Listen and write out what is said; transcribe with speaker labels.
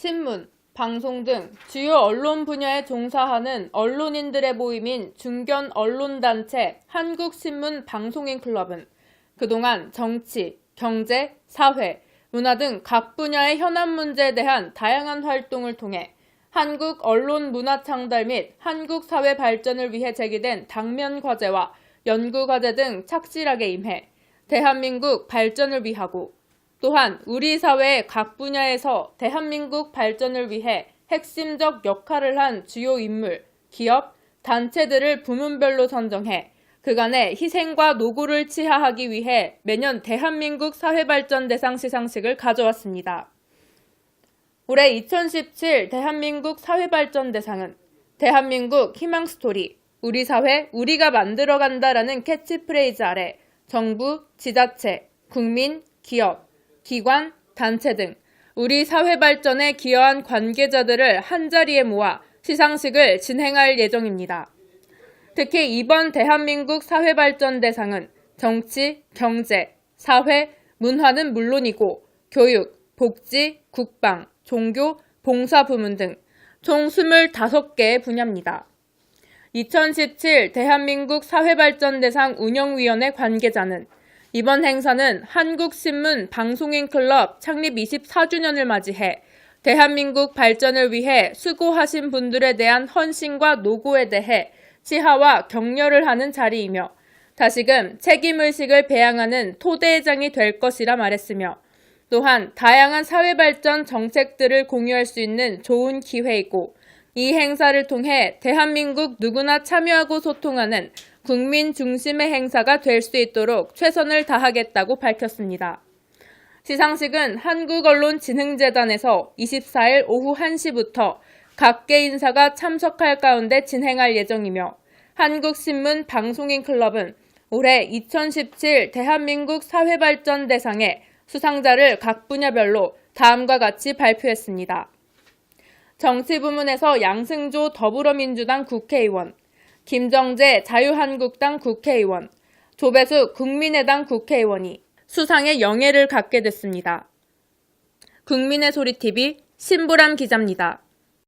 Speaker 1: 신문, 방송 등 주요 언론 분야에 종사하는 언론인들의 모임인 중견 언론단체 한국신문 방송인 클럽은 그동안 정치, 경제, 사회, 문화 등 각 분야의 현안 문제에 대한 다양한 활동을 통해 한국 언론 문화 창달 및 한국 사회 발전을 위해 제기된 당면 과제와 연구 과제 등 착실하게 임해 대한민국 발전을 위하고 또한 우리 사회의 각 분야에서 대한민국 발전을 위해 핵심적 역할을 한 주요 인물, 기업, 단체들을 부문별로 선정해 그간의 희생과 노고를 치하하기 위해 매년 대한민국 사회발전대상 시상식을 가져왔습니다. 올해 2017 대한민국 사회발전대상은 대한민국 희망스토리, 우리 사회, 우리가 만들어간다라는 캐치프레이즈 아래 정부, 지자체, 국민, 기업, 기관, 단체 등 우리 사회 발전에 기여한 관계자들을 한자리에 모아 시상식을 진행할 예정입니다. 특히 이번 대한민국 사회발전대상은 정치, 경제, 사회, 문화는 물론이고 교육, 복지, 국방, 종교, 봉사 부문 등 총 25개의 분야입니다. 2017 대한민국 사회발전대상 운영위원회 관계자는 이번 행사는 한국신문 방송인 클럽 창립 24주년을 맞이해 대한민국 발전을 위해 수고하신 분들에 대한 헌신과 노고에 대해 치하와 격려를 하는 자리이며 다시금 책임의식을 배양하는 토대회장이 될 것이라 말했으며 또한 다양한 사회발전 정책들을 공유할 수 있는 좋은 기회이고 이 행사를 통해 대한민국 누구나 참여하고 소통하는 국민 중심의 행사가 될 수 있도록 최선을 다하겠다고 밝혔습니다. 시상식은 한국언론진흥재단에서 24일 오후 1시부터 각계 인사가 참석할 가운데 진행할 예정이며 한국신문 방송인 클럽은 올해 2017 대한민국 사회발전 대상의 수상자를 각 분야별로 다음과 같이 발표했습니다. 정치 부문에서 양승조 더불어민주당 국회의원, 김정재 자유한국당 국회의원, 조배수 국민의당 국회의원이 수상의 영예를 갖게 됐습니다. 국민의 소리TV 신보람 기자입니다.